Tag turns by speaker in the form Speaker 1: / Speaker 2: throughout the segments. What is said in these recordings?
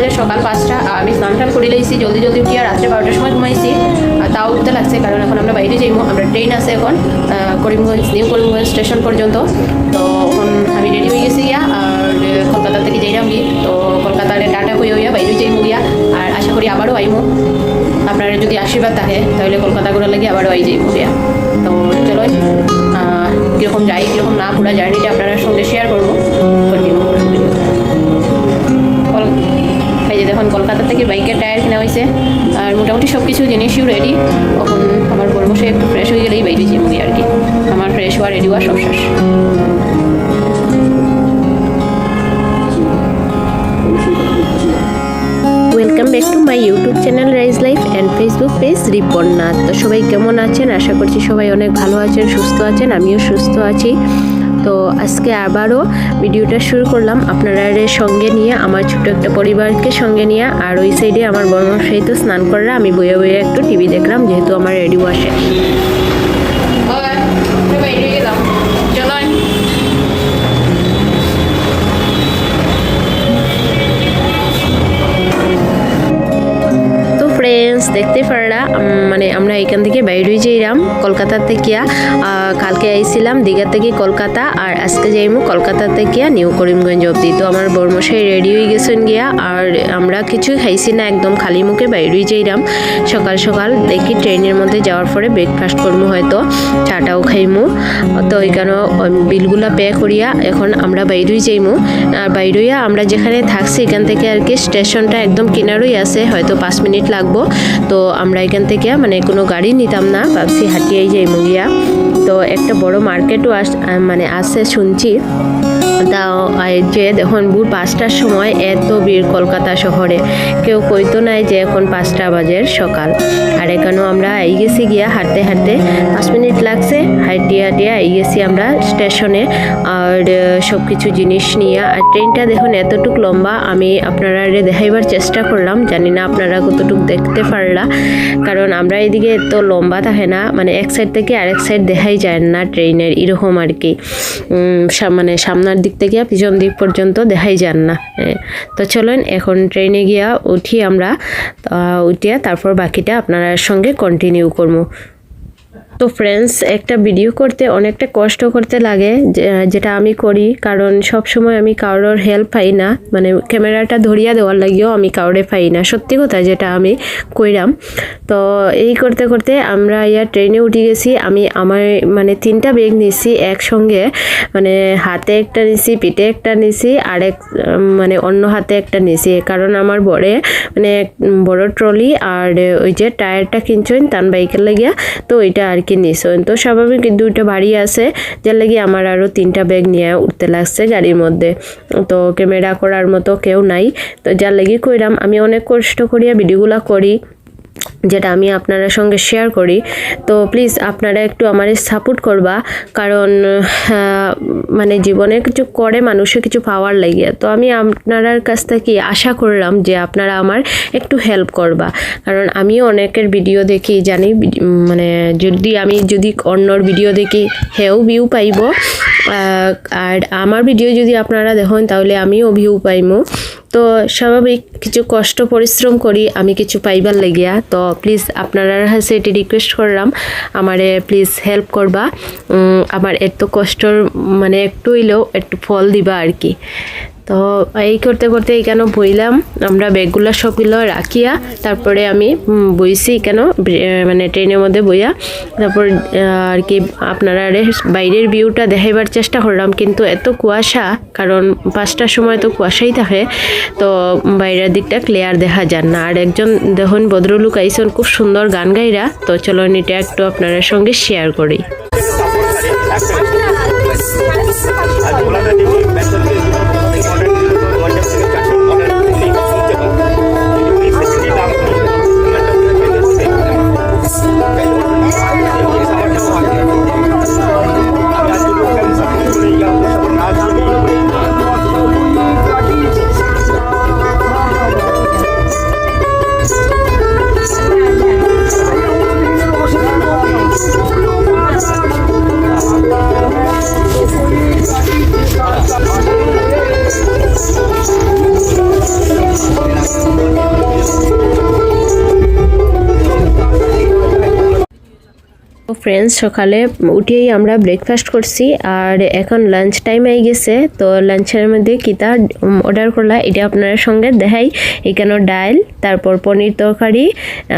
Speaker 1: বাজে সকাল পাঁচটা আমি স্নান টান করে লইছি জলদি জলদি উঠিয়া রাত্রে বারোটার সময় ঘুমাইছি তাও উঠতে লাগছে, কারণ এখন আমরা বাইরে যাইবো আমরা ট্রেন আছে এখন করিমগঞ্জ, নিউ করিমগঞ্জ স্টেশন পর্যন্ত। তো এখন আমি রেডি হয়ে গেছি গিয়া, আর কলকাতা থেকে যাইলাম গিয়ে, তো কলকাতার টাটা হয়ে হইয়া বাইরে যাইমু গিয়া, আর আশা করি আবারও আইমু। আপনার যদি আশীর্বাদ থাকে, তাহলে কলকাতা করে লাগে আবারও আই যাইমু গিয়া। তো চলো কীরকম যাই, কীরকম না পুরো জার্নিটা আপনার সঙ্গে শেয়ার করব। কন্টিনিউ করব যে দেখুন, কলকাতা থেকে বাইকের টায়ার কেনা হয়েছে। আর মোটামুটি সব কিছু জিনিসই রেডি তখন আমার বসে একটু ফ্রেশ হয়ে গেলেই বাইরে যাব আর কি। আমার ফ্রেশ হওয়া রেডি হওয়া সব শেষ। Welcome to YouTube channel rise life and Facebook page রিপন্না তো সবাই কেমন আছেন? আশা করছি সবাই অনেক ভালো আছেন, সুস্থ আছেন, আমিও সুস্থ আছি। তো আজকে আবারও ভিডিওটা শুরু করলাম। আপনারা সঙ্গে নিয়ে, আমার ছোট একটা পরিবারকে সঙ্গে নিয়ে, আর ওই সাইডে আমার বর্মশাহী তো স্নান করা আমি বইয়ে বইয়ে একটু টিভি দেখলাম, যেহেতু আমার রেডিও আসে। আমরা এখান থেকে বাইরে যাইলাম কলকাতা থেকে কালকে আইছিলাম দীঘা থেকে কলকাতা, আর আজকে যাইমু কলকাতা থেকে নিউ করিমগঞ্জ অবধি। তো আমার বর্মশাই রেডি হয়ে গেছেন গিয়া, আর আমরা কিছুই খাইছি না, একদম খালি মুখে বাইরে যাইলাম সকাল সকাল দেখি ট্রেনের মধ্যে যাওয়ার পরে ব্রেকফাস্ট করব হয়তো, চাটাও খাইমু। তো ওইখানে বিলগুলা পে করিয়া এখন আমরা বাইরেই যাইমু। আর বাইরেইয়া আমরা যেখানে থাকছি, এখান থেকে আর কি, স্টেশনটা একদম কিনারই আছে, হয়তো পাঁচ মিনিট লাগবো। তো আমরা এখান থেকে মানে কোনো গাড়ি নিতাম না, ভাবছি হাঁটিয়েই যাই মুগিয়া তো একটা বড় মার্কেটও আস মানে আছে শুনছি। আর যে দেখুন ভোর পাঁচটার সময় এত ভিড় কলকাতা শহরে। কেউ কইতো নাই যে এখন পাঁচটা বাজের সকাল। আর এখানেও আমরা এই গেছি গিয়া হাঁটতে হাঁটতে পাঁচ মিনিট লাগছে। হাঁটিয়ে হাঁটিয়ে এই গেছি আমরা স্টেশনে। আর সব কিছু জিনিস নিয়ে। আর ট্রেনটা দেখুন এতটুক লম্বা, আমি আপনারা দেখাইবার চেষ্টা করলাম। জানি না আপনারা কতটুকু দেখতে পারলা। কারণ আমরা এদিকে এত লম্বা থাকে না মানে এক সাইড থেকে আরেক সাইড দেখাই যায় না ট্রেনের, এরকম আর কি। মানে সামনের দিক থেকে পিছন দিক পর্যন্ত দেখাই যান না। তো চলেন এখন ট্রেনে গিয়া উঠি আমরা উঠিয়া তারপর বাকিটা আপনার সঙ্গে কন্টিনিউ করব তো ফ্রেন্ডস একটা ভিডিও করতে অনেকটা কষ্ট করতে লাগে যেটা আমি করি। কারণ সব সময় আমি কারোর হেল্প পাই না। মানে ক্যামেরাটা ধরিয়া দেওয়ার লাগিও আমি কাউরে পাই না। সত্যি কথা যেটা আমি কইরাম। তো এই করতে করতে আমরা ইয়া ট্রেনে উঠে গেছি। আমি আমার মানে তিনটা ব্যাগ নিছি একসঙ্গে। মানে হাতে একটা নিছি, পিঠে একটা নিছি আর এক মানে অন্য হাতে একটা নিছি। কারণ আমার বড়ে মানে বড় ট্রলি আর ওই যে টায়ারটা কিনছেন তান বাইকের লাগিয়া, তো ওইটা আর কি নিছেন তো স্বাভাবিক দুইটা বাড়ি আছে, যার লাগি আমার আরও তিনটা ব্যাগ নিয়ে উঠতে লাগছে গাড়ির মধ্যে। তো ক্যামেরা করার মতো কেউ নাই। তো যার লাগি কইরাম, আমি অনেক কষ্ট করিয়া ভিডিওগুলা করি। যেটা আমি আপনারা সঙ্গে শেয়ার করি। তো প্লিজ আপনারা একটু আমার সাপোর্ট করবা, কারণ মানে জীবনে কিছু করে মানুষে কিছু পাওয়ার লাগে তো আমি আপনার কাছ থেকে আশা করলাম যে আপনারা আমার একটু হেল্প করবা। কারণ আমিও অনেকের ভিডিও দেখি, জানি মানে যদি আমি যদি অন্যর ভিডিও দেখি, হেও ভিউ পাইব। আর আমার ভিডিও যদি আপনারা দেখেন, তাহলে আমিও ভিউ পাইমু। তো স্বাভাবিক কিছু কষ্ট, পরিশ্রম করি, আমি কিছু পাইবার লাগিয়া। তো প্লিজ আপনারা হাসে এটি রিকোয়েস্ট করলাম, আমারে প্লিজ হেল্প করবা। আমার এত কষ্টর মানে একটু হইলেও একটু ফল দিবা আর কি। তো এই করতে করতে এখানে বইলাম আমরা ব্যাগগুলো সবগুলো রাখিয়া তারপরে আমি বইছি কেন মানে ট্রেনের মধ্যে বইয়া তারপর আর কি আপনারা বাইরের ভিউটা দেখাইবার চেষ্টা করলাম কিন্তু এত কুয়াশা কারণ পাঁচটার সময় তো কুয়াশাই থাকে তো বাইরের দিকটা ক্লিয়ার দেখা যান না আর একজন দেখুন ভদ্রলোক আইসন খুব সুন্দর গান গাইরা তো চলো এটা একটু আপনার সঙ্গে শেয়ার করি ফ্রেন্ডস সকালে উঠেই আমরা ব্রেকফাস্ট করছি আর এখন লাঞ্চ টাইম হয়ে গেছে। তো লাঞ্চের মধ্যে কিতা অর্ডার করলাম এটা আপনার সঙ্গে দেখাই। এখানে ডাল, তারপর পনির তরকারি,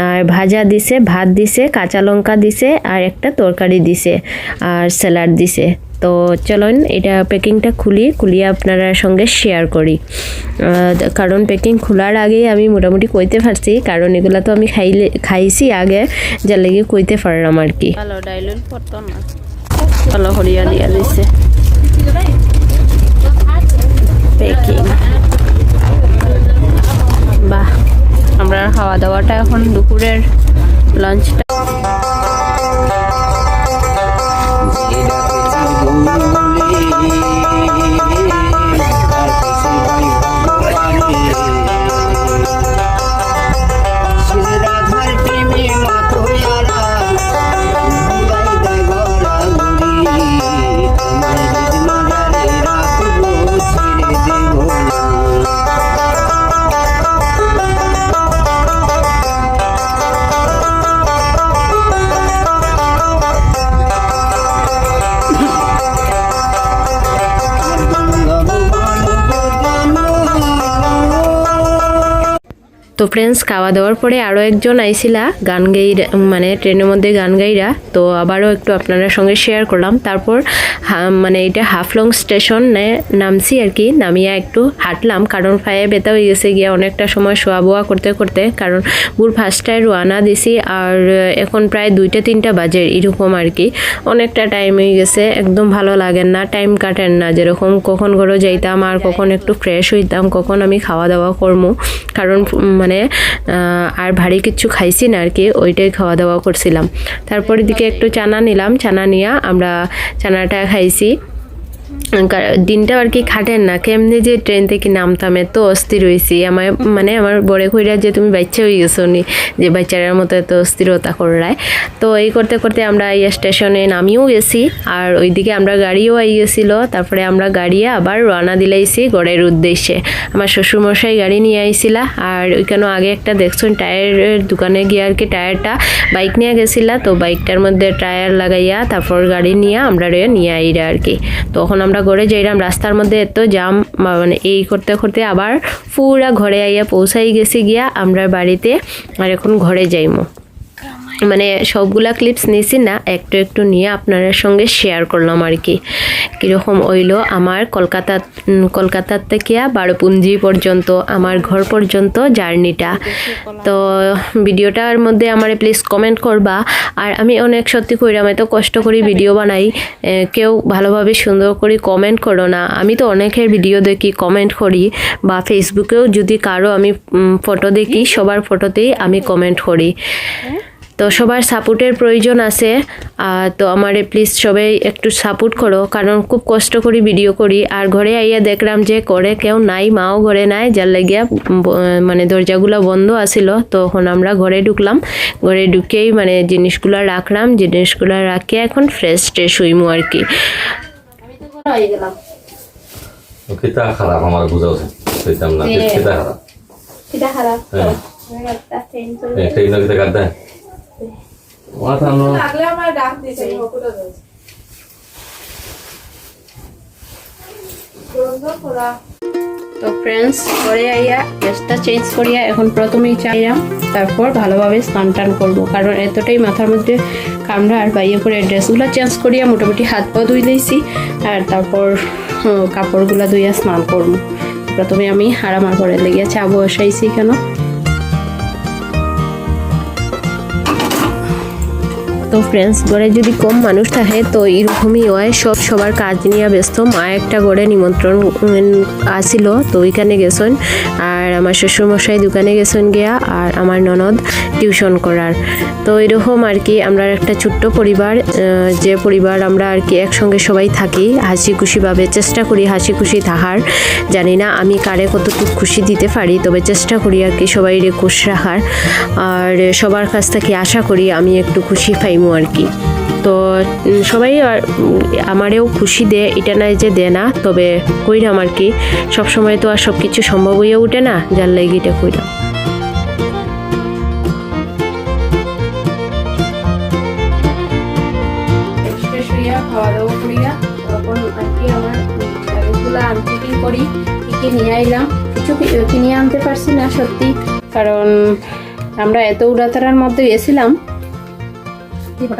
Speaker 1: আর ভাজা দিছে, ভাত দিছে, কাঁচা লঙ্কা দিছে, আর একটা তরকারি দিছে, আর স্যালাড দিছে। তো চলুন এটা প্যাকিংটা খুলি খুলিয়ে আপনারা সঙ্গে শেয়ার করি। কারণ প্যাকিং খোলার আগেই আমি মোটামুটি কইতে পারছি, কারণ এগুলো তো আমি খাইলে, খাইছি আগে, যার লেগে কইতে পারলাম আর কি।
Speaker 2: হরিয়া
Speaker 1: প্যাকিং।
Speaker 2: বাহ, আমরা খাওয়া দাওয়াটা এখন দুপুরের লাঞ্চটা
Speaker 1: তো ফ্রেন্ডস খাওয়া দাওয়ার পরে আরও একজন আইছিলা গান গাই মানে ট্রেনের মধ্যে গান গাইরা তো আবারও একটু আপনাদের সঙ্গে শেয়ার করলাম। তারপর মানে এটা হাফলং স্টেশনে নামছি আর কি নামিয়া একটু হাঁটলাম কারণ পায়ে ব্যথা হয়ে গেছে গিয়ে অনেকটা সময় শোয়া বোয়া করতে করতে কারণ ভোর ফার্স্টটায় রোয়ানা দিছি আর এখন প্রায় দুইটা তিনটা বাজে এরকম আর কি। অনেকটা টাইম হয়ে গেছে একদম ভালো লাগেন না টাইম কাটেন না যেরকম কখন ঘরে যাইতাম আর কখন একটু ফ্রেশ হইতাম কখন আমি খাওয়া দাওয়া করব কারণ উম, মানে আর ভারী কিছু খাইছি না আর কি ওইটাই খাওয়া দাওয়া করছিলাম। তারপর দিকে একটু চানা নিলাম, চানা নিয়ে আমরা চানাটা খাইছি। দিনটা আর কি খাটেন না, কেমনি যে ট্রেন থেকে নামতাম তো অস্থির হয়েছি আমার মানে আমার বড়ে কইরা যে তুমি বাচ্চা হয়ে গেছো নি, যে বাচ্চাটার মতো এত অস্থিরতা করায় তো এই করতে করতে আমরা এই স্টেশনে নামিও গেছি, আর ওইদিকে আমরা গাড়িও আই গেছিল, তারপরে আমরা গাড়িয়ে আবার রওনা দিলাইছি গড়ের উদ্দেশ্যে। আমার শ্বশুরমশাই গাড়ি নিয়ে আইছিলা, আর ওইখানে আগে একটা দেখছেন টায়ারের দোকানে গিয়ে আর কি টায়ারটা বাইক নিয়ে গেছিলা, তো বাইকটার মধ্যে টায়ার লাগাইয়া তারপর গাড়ি নিয়ে আমরা নিয়ে আইরা আর কি। তখন আমরা ঘরে যাইলাম রাস্তার মধ্যে এত জাম মানে এই করতে করতে আবার পুরা ঘরে আইয়া পৌঁছাই গেছি গিয়া আমরা বাড়িতে, আর এখন ঘরে যাইমো। মানে সবগুলা ক্লিপস নিয়েছি না, একটু একটু নিয়ে আপনাদের সঙ্গে শেয়ার করলাম আর কি। কীরকম হইল আমার কলকাতা কলকাতার থেকে বারোপুঞ্জি পর্যন্ত, আমার ঘর পর্যন্ত জার্নিটা। তো ভিডিওটার মধ্যে আমার প্লিজ কমেন্ট করবা। আর আমি অনেক সত্যি কইরাম এত কষ্ট করি ভিডিও বানাই। কেউ ভালোভাবে সুন্দর করে কমেন্ট করো না। আমি তো অনেকের ভিডিও দেখি কমেন্ট করি। বা ফেসবুকেও যদি কারও আমি ফটো দেখি, সবার ফটোতেই আমি কমেন্ট করি। তো সবার সাপোর্টের প্রয়োজন আছে। তো আমারে প্লিজ সবাই একটু সাপোর্ট করো কারণ খুব কষ্ট করি ভিডিও করি। আর ঘরে আইয়া দেখলাম যে করে কেউ নাই মাও ঘরে নাই যার লাগিয়া মানে দরজাগুলো বন্ধ আছিল। তখন আমরা ঘরে ঢুকলাম। ঘরে ঢুকেই মানে জিনিসগুলো রাখলাম জিনিসগুলো রাখিয়ে এখন ফ্রেশ ট্রেশ হইমু আর কি।
Speaker 3: কিতা খারাপ? আমার বোঝা উচিত না কিতা খারাপ?
Speaker 2: কিটা খারাপ
Speaker 3: কিতা কাটতে মাথা নো
Speaker 2: তো ফ্রেন্ডস পরে আইয়া ড্রেসটা চেঞ্জ করিয়া এখন প্রথমেই চাইলাম তারপর ভালোভাবে স্নান টান করব। কারণ এতটাই মাথার মধ্যে কামড়া আর বাইয়ে করে ড্রেসগুলো চেঞ্জ করিয়া মোটামুটি হাত পা ধুই লইছি আর তারপর কাপড়গুলো ধুইয়া স্নান করব। প্রথমে আমি আর আমার ঘরে লেগে চা বসাইছি কেন?
Speaker 1: তো ফ্রেন্ডস ঘরে যদি কম মানুষ থাকে, তো এরকমই হয়। সব সবার কাজ নিয়ে ব্যস্ত। মা একটা ঘরে নিমন্ত্রণ আসিল তো ওইখানে গেছেন। আর আমার শ্বশুরমশাই দোকানে গেছেন গিয়া আর আমার ননদ টিউশন করার। তো এরকম আর কি আমরা একটা ছোট্ট পরিবার যে পরিবার আমরা আর কি একসঙ্গে সবাই থাকি হাসি খুশিভাবে চেষ্টা করি হাসি খুশি থাকার জানি না আমি কারে কতটুকু খুশি দিতে পারি, তবে চেষ্টা করি আর কি সবাই খুশ রাখার। আর সবার কাছ থেকে আশা করি আমি একটু খুশি পাইমু আর কি। তো সবাই আমারেও খুশি দে, এটা নাই যে দেয় না, তবে কইরাম আর কি, সবসময় তো আর সব কিছু সম্ভব হয়ে ওঠে না, যার লাগে এটা কইরাম।
Speaker 2: করি, কি নিয়ে আইলাম, কিছু কিনে আনতে পারছি না সত্যি, কারণ আমরা এত উড়াতারার মধ্যে গেছিলাম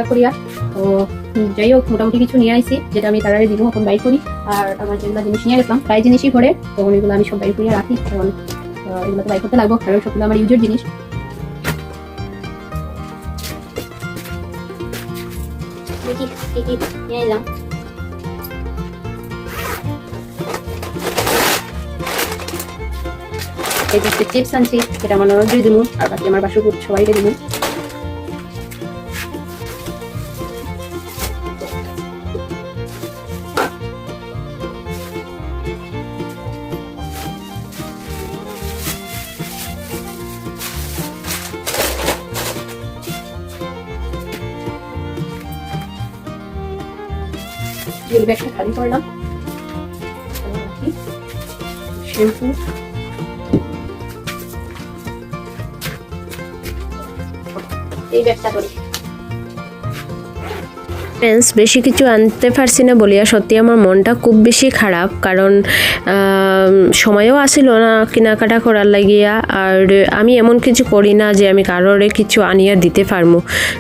Speaker 2: করিয়া? তো যাই হোক, মোটামুটি কিছু নিয়ে আইছি, যেটা আমি তারারে দিব এখন বাইর করি, আর আমার যেগুলো জিনিস নিয়ে গেছিলাম প্রায় জিনিসই ঘরে তখন এগুলো আমি সব বাইর করিয়া রাখি, কারণ এগুলো তো বাইর করতে লাগবো, কারণ সবগুলো আমার ইউজের জিনিস। নিয়ে চিপস আনছি সেটা আমার ননদ দিব আর বাকি আমার বাসু সবাইকে দিব জুল ব্যাগটা খালি করলাম শ্যাম্পু এই ব্যাগটা করি
Speaker 1: ফ্রেন্ডস বেশি কিছু আনতে পারছি না বলিয়া সত্যি আমার মনটা খুব বেশি খারাপ, কারণ সময়ও আসিল না কেনাকাটা করার লাগিয়া, আর আমি এমন কিছু করি না যে আমি কারোরে কিছু আনিয়া দিতে পারব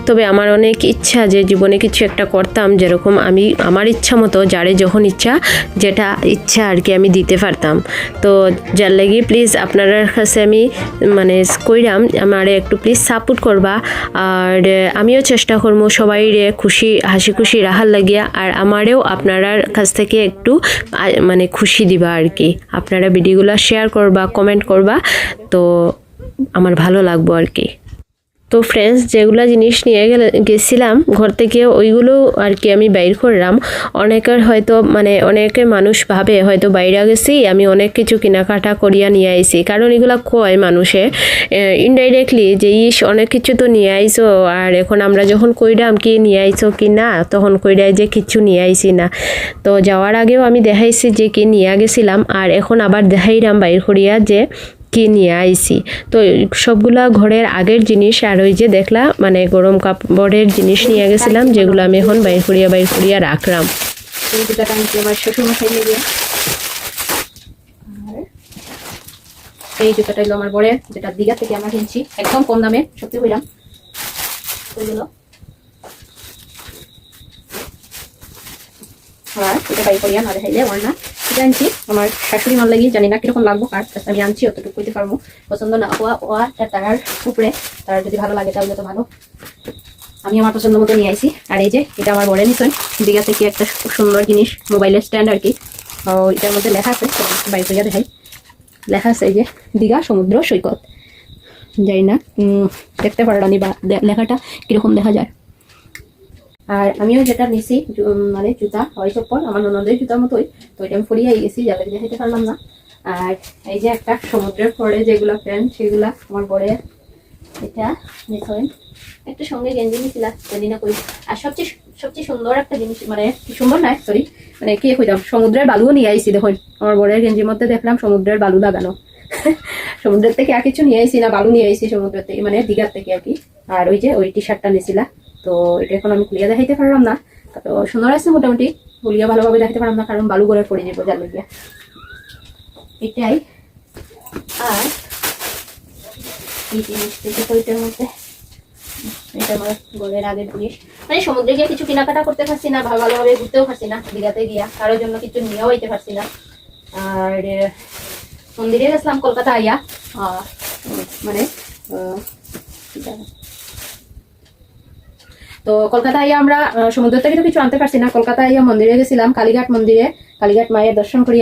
Speaker 1: তবে আমার অনেক ইচ্ছা যে জীবনে কিছু একটা করতাম যেরকম আমি, আমার ইচ্ছা মতো, যারে যখন ইচ্ছা, যেটা ইচ্ছা আর কি আমি দিতে পারতাম। তো যার লাগি প্লিজ আপনার কাছে আমি মানে কইরাম, আমারে একটু প্লিজ সাপোর্ট করবা, আর আমিও চেষ্টা করব সবাই রে খুশি, হাসি খুশি রাখার লাগিয়া, আর আমারেও আপনার কাছ থেকে একটু মানে খুশি দিবা আর কি আপনারা ভিডিওগুলো শেয়ার করবা কমেন্ট করবা তো আমার ভালো লাগবো আর কি তো ফ্রেন্ডস যেগুলো জিনিস নিয়ে গেলে, গেছিলাম, ঘর থেকে ওইগুলো আর কি আমি বাইর করলাম। অনেকের হয়তো মানে অনেকে মানুষ ভাবে, হয়তো বাইরে গেছি, আমি অনেক কিছু কেনাকাটা করিয়া নিয়ে আইছি। কারণ এগুলো কয় মানুষে? ইনডাইরেক্টলি যে ইস অনেক কিছু তো নিয়ে আইছো, আর এখন আমরা যখন কইরাম কি নিয়ে আইছো কি না, তখন কইরাই যে কিছু নিয়ে আইছি না। তো যাওয়ার আগেও আমি দেখাইছি যে কি নিয়ে গেছিলাম, আর এখন আবার দেখাইলাম বাইর করিয়া যে কি নিয়ে আইসি। তো সবগুলা ঘরের আগের জিনিস আর ওই যে দেখলা মানে গরম কাপড়ের জিনিস নিয়ে গেছিলাম, যেগুলো আমি এখন বাইর করিয়া বাইর করিয়া রাখলাম।
Speaker 2: এই জুতাটা হলো আমার বড়ের যেটা দিঘা থেকে আমরা কিনছি। একদম কম দামে, সত্যি ওইগুলো আর এটা বাই করিয়া না দেখাইলে না। এটা আনছি আমার শাশুড়ি মাল লাগি জানি না কীরকম লাগবো, আর আমি আনছি, অতটুকু কইতে পারব। পছন্দ না হওয়া হওয়া তার উপরে, তার যদি ভালো লাগে তাহলে তো ভালো। আমি আমার পছন্দ মতো নিয়ে আইছি, আর এই যে, এটা আমার বড় নিছেন দীঘা থেকে একটা খুব সুন্দর জিনিস, মোবাইলের স্ট্যান্ড আর কি। এটার মধ্যে লেখা আছে বাইক করিয়া দেখাই। লেখা আছে এই যে, দীঘা সমুদ্র সৈকত। যাই না দেখতে পারলানি বা লেখাটা কীরকম দেখা যায়। আর আমিও যেটা নিছি মানে জুতা হয় চপ্পল আমার ননদের জুতার মতোই, তো এটা আমি পরিয়ে গেছি, যাদের দেখাইতে পারলাম না। আর এই যে একটা সমুদ্রের পরে যেগুলো প্যান্ট সেগুলা আমার পরে এটা দেখেন একটা সঙ্গে গেঞ্জি নিছিলাম, জানি না কই। আর সবচেয়ে সবচেয়ে সুন্দর একটা জিনিস মানে কি সুন্দর না সরি মানে কি কইতাম, সমুদ্রের বালুও নিয়ে আইছি দেখুন। আমার বড়ের গেঞ্জির মধ্যে দেখলাম সমুদ্রের বালু লাগানো। সমুদ্রের থেকে আর কিছু নিয়ে আইছি না, বালু নিয়ে আইছি সমুদ্রের থেকে মানে দীঘার থেকে আর কি। আর ওই যে ওই টি শার্টটা নিছিলা তো এটা এখন আমি খুলিয়া দেখাইতে পারলাম না। তো সুন্দর আছে মোটামুটি। খুলিয়া ভালোভাবে দেখাইতে পারলাম না, কারণ বালু গড়ে পড়ে যাব লাগিয়া এটাই। আর এটা আমার মানে সমুদ্রে গিয়ে কিছু কেনাকাটা করতে পারছি না ভালো ভালোভাবে ঘুরতেও পারছি না জন্য কিছু পারছি না। আর কলকাতা আইয়া। মানে? তো কলকাতায় আমরা সমুদ্র থেকে তো কিছু আনতে পারছি না। কলকাতায় মন্দিরে গেছিলাম, কালীঘাট মন্দিরে। কালীঘাট মায়ের দর্শন করি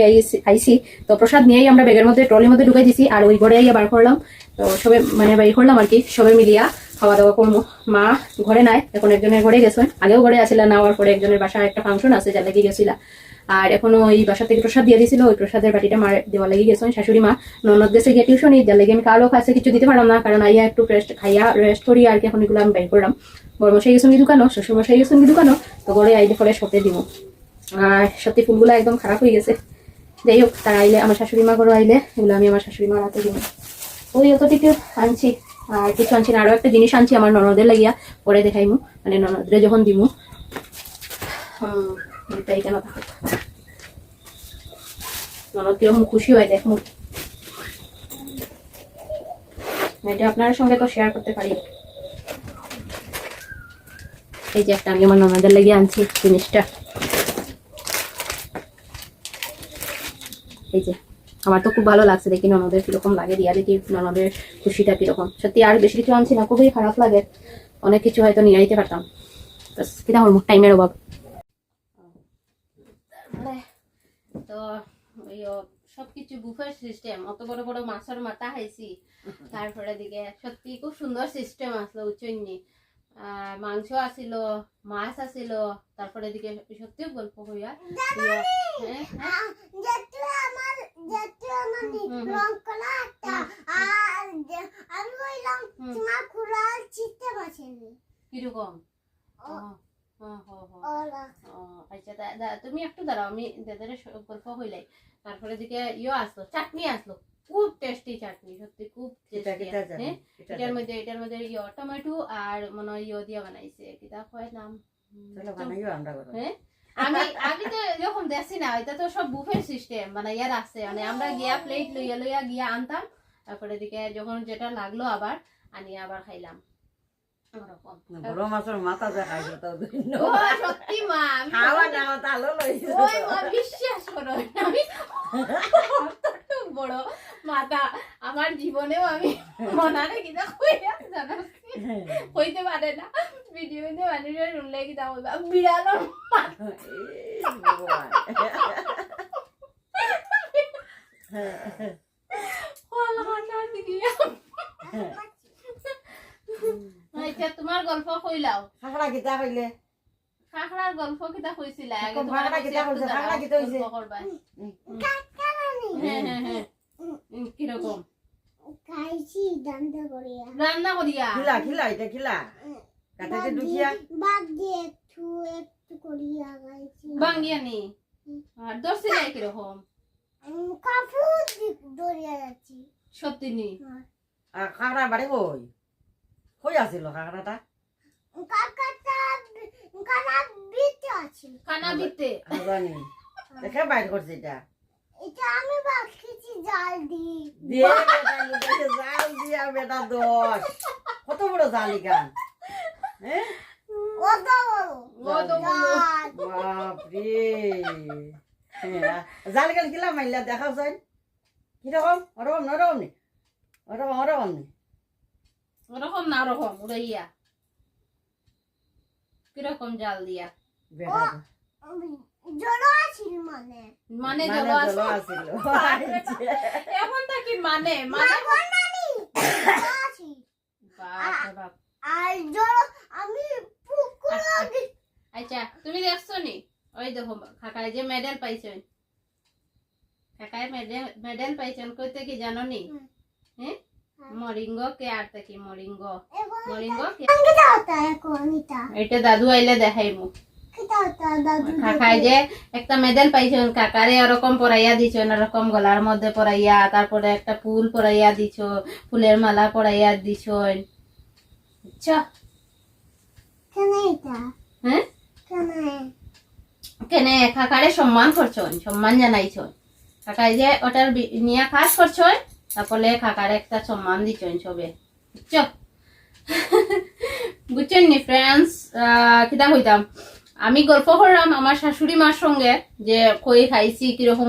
Speaker 2: আইছি তো প্রসাদ নিয়েই আমরা ব্যাগের মধ্যে, ট্রলির মধ্যে ঢুকাই দিছি আর ওই ঘরে বার করলাম। তো সবে মানে বাইর করলাম আর কি, সবে মিলিয়া খাওয়া দাওয়া করব। মা ঘরে নাই, এখন একজনের ঘরে গেছেন। আগেও ঘরে আসিলা না হওয়ার পরে একজনের বাসায় একটা ফাংশন আছে, যার লাগি গেছিলা। আর এখনও ওই বাসা থেকে প্রসাদ দিয়ে দিছিল, ওই প্রসাদের বাটিটা মার দেওয়া লাগি গেছেন। শাশুড়ি মা, ননদ গেছে গিয়ে টিউশনই যার লাগি আমি কালো কাছে কিছু দিতে পারলাম না, কারণ আইয়া একটু রেস্ট খাইয়া রেস্ট করি আর কি এখন এগুলো আমি বাইর করলাম। বড় মশাই গেছেন কি দোকানো শ্বশুর মশাই কি দোকানো তো ঘরে আইলে পরে সতে দিব। আর সত্যি ফুলগুলো একদম খারাপ হয়ে গেছে। যাই হোক, তারা আইলে আমার শাশুড়ি মা ঘরে আইলে, এগুলো আমি আমার শাশুড়ি মার হাতে দিব। ওই অতটুকু আনছি। আর কিছু আনছি না, আরও একটা জিনিস আনছি আমার ননদের লাগিয়া, পরে দেখাইমু। মানে ননদরে যখন দিমু। এটাই কেন ননদ কীরকম খুশি হয় দেখুন এটা আপনার সঙ্গে তো শেয়ার করতে পারি। এই যে একটা আমি আমার ননদের লেগে আনছি জিনিসটা। এই যে আমার তো খুব ভালো লাগছে দেখি ননদের কীরকম লাগে দিয়া দেখি ননদের খুশিটা কীরকম। সত্যি আর বেশি কিছু আনছি না খুবই খারাপ লাগে। অনেক কিছু হয়তো নিয়ে আইতে পারতাম। কিনা হল টাইমের অভাব। তো সবকিছু বুফের সিস্টেম অত বড় বড় মাছের মাথা খাইছি। তারপরে দিকে সত্যি খুব সুন্দর সিস্টেম আসলো উচ্চন্যি মাংস আসিল মাছ আসিল তারপরে দিকে সত্যি গল্প হইয়া কীরকম? আচ্ছা তুমি একটু দাঁড়াও আমি দাদার গল্প হইলাই। তারপরে দিকে ইয়ে আসলো চাটনি আসলো। খুব টেস্টি চাটনি সত্যি খুব হ্যাঁ? এটার মধ্যে এটার মধ্যে ইয়ে টমেটো আর মনে হয় ইয়ে দিয়ে বানাইছে কিতা কয় নাম? হ্যাঁ? আমি আমি তো এরকম দেখছি না এটা তো সব বুফের সিস্টেম মানে ইয়ার আছে মানে আমরা গিয়া প্লেট লইয়া লইয়া গিয়া আনতাম তারপরে দিকে যখন যেটা লাগল আবার আনিয়ে আবার খাইলাম ওরকম।
Speaker 4: বড় মাছের মাথা দেখাইছে তো
Speaker 2: সত্যি মা আমি
Speaker 4: খাওয়া দাওয়া তালো লইছে।
Speaker 2: বিশ্বাস করো আমি অতটুক বড় মাথা আমার জীবনেও আমি মনারে কিনা কইয়া জানো হইতে পারে না। ভিডিওতে মানুষের শুনলে কিনা বলবা বিড়ালো আচ্ছা তোমার গল্প কইলাও।
Speaker 4: খাখরা কিতা কইলে।
Speaker 2: খাখরার গল্প কিতা কইছিলা? আগে তোমার
Speaker 4: কিতা
Speaker 2: একটু
Speaker 4: কইছে?
Speaker 2: দাঁড়াও,
Speaker 4: কিতা হইছে?
Speaker 2: হ্যাঁ হ্যাঁ হ্যাঁ। কীরকম?
Speaker 5: খাইছি করিয়া
Speaker 2: রান্না করিয়া?
Speaker 4: খিলা খিলা এটা খিলা। কাটাতে ঢুকিয়া?
Speaker 5: বাদ দিয়ে একটু একটু করিয়া খাইছি
Speaker 2: বাঙ্গিয়ানি আর দর্শিলাই কীরকম?
Speaker 5: দরিয়া যাচ্ছি।
Speaker 2: সত্যি নি?
Speaker 4: আর খাখরা বাড়ি কই? কই আছিল খাখরাটা
Speaker 5: কাকাটা কানা বিতে আছে
Speaker 2: কানা
Speaker 4: জানি। দেখে বাইর করছে এটা।
Speaker 5: এটা আমি বাকিছি জাল দি
Speaker 4: দিয়ে বেটা জাল দিয়া বেটা দোষ কত বড় জালি গান? হ্যাঁ
Speaker 5: কত বড়। জাল।
Speaker 4: বাপরে। হ্যাঁ, জাল গাল কিলা মাইলা দেখাও চাই। কীরকম? ওরকম না ওরকম নি ওরকম ওরকম নি
Speaker 2: ওরকম না ওরকম উড়াইয়া। কীরকম জাল দিয়া?
Speaker 4: বেটা
Speaker 5: মানে
Speaker 2: মানে
Speaker 4: মানে
Speaker 2: এখন তা কি মানে? মানে আচ্ছা তুমি দেখছ নি? ওই দেখো কাকায় যে মেডেল পাইছেন। কাকায় মেডেল মেডেল পাইছেন কইতে কি জানো নি? হ্যাঁ। মরিঙ্গ কে আর থেকে মরিঙ্গ? মরিঙ্গ
Speaker 5: এটা।
Speaker 2: দাদু আইলে দেখাইমু।
Speaker 5: দাদু
Speaker 2: কাকায় যে হ্যাঁ? কাকারে সম্মান করছন, সম্মান জানাইছন। কাকাই যে ওটার নিয়া কাজ করছন, তারপরে কাকারে একটা সম্মান দিছন সবে। বুঝছ বুঝছেন নি ফ্রেন্ডস কিতা হইতাম আমি গল্প করলাম আমার শাশুড়ি মার সঙ্গে যে কই খাইছি, কীরকম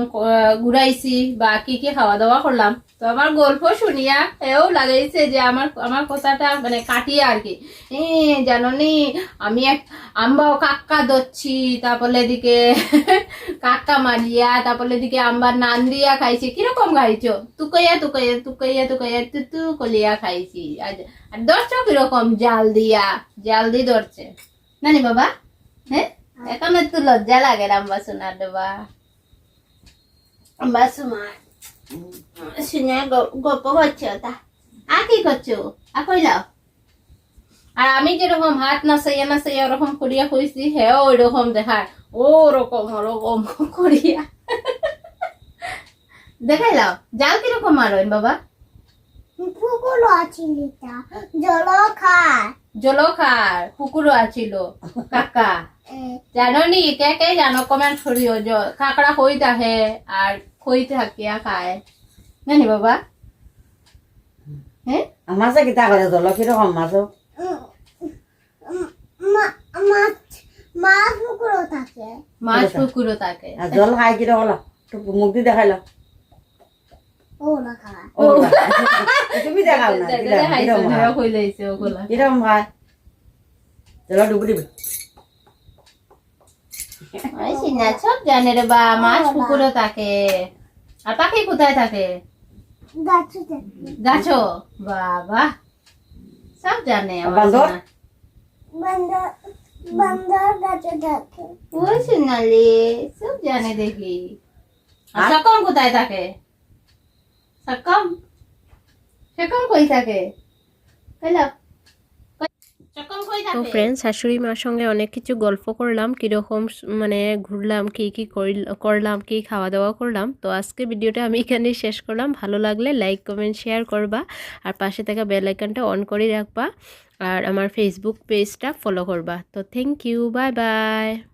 Speaker 2: ঘুরাইছি বা কি কি খাওয়া দাওয়া করলাম। তো আমার গল্প শুনিয়া এও লাগাইছে যে আমার আমার কথাটা মানে কাটিয়ে আর কি। এ, জাননি, আমি এক আম্বাও কাক্কা দচ্ছি তারপরে এদিকে কাক্কা মারিয়া তারপরে এদিকে আম্বার নান দিয়া খাইছি। কীরকম খাইছো? তুকাইয়া তুকাইয়া তুকাইয়া তুকাইয়া, তু কলিয়া খাইছি। আর ধরছো কীরকম? জাল দিয়া, জাল দিয়ে ধরছে। নানি বাবা? হ্যাঁ এখন একটু লজ্জা লাগে আম্বা শোনার দেবা আম্বা শোনার শুনে গ- গল্প করছ তা আর কি করছ? আর কই যাও? আর আমি যেরকম হাত নাচাইয়া নাচাইয়া ওরকম করিয়া কইছি হেও ওই রকম দেখায় ওরকম ওরকম করিয়া। দেখাইলাও জাল কীরকম মারোন বাবা?
Speaker 5: পুকুর আছিল জল খায়।
Speaker 2: পুকুরও আছিল কাকা। জানো নি কে কে জানো কমেন্ট করিও যে। কাকড়া কই থাকে আর কই থাকিয়া খায়। জানি বাবা। হ্যাঁ?
Speaker 4: মাছে কিতা করে জল কীরকম মাছ
Speaker 5: মাছ মাছ পুকুরও থাকে।
Speaker 2: মাছ পুকুরও থাকে।
Speaker 4: আর জল কীরকম একটু মুখ দিয়ে দেখাইল
Speaker 5: ও না খায়।
Speaker 4: ও তুমি দেখাও না কীরকম খায়? খায় জল
Speaker 2: সিনা সব জানে রে বা মাছ পুকুরও থাকে। আর পাখি কোথায় থাকে?
Speaker 5: গাছে
Speaker 2: বাবা। সব জানে আমার ওই সোনালি সব জানে দেখি? সকম কোথায় থাকে? সকম কই থাকে?
Speaker 1: তো
Speaker 2: ফ্রেন্ডস
Speaker 1: ফ্রেন্ড শাশুড়ি মার সঙ্গে অনেক কিছু গল্প করলাম কীরকম মানে ঘুরলাম কী কী করিল- করলাম কী খাওয়া দাওয়া করলাম। তো আজকে ভিডিওটা আমি এখানেই শেষ করলাম। ভালো লাগলে লাইক কমেন্ট শেয়ার করবা। আর পাশে থাকা বেল আইকনটা অন করে রাখবা। আর আমার ফেসবুক পেজটা ফলো করবা। তো থ্যাংক ইউ বাই বাই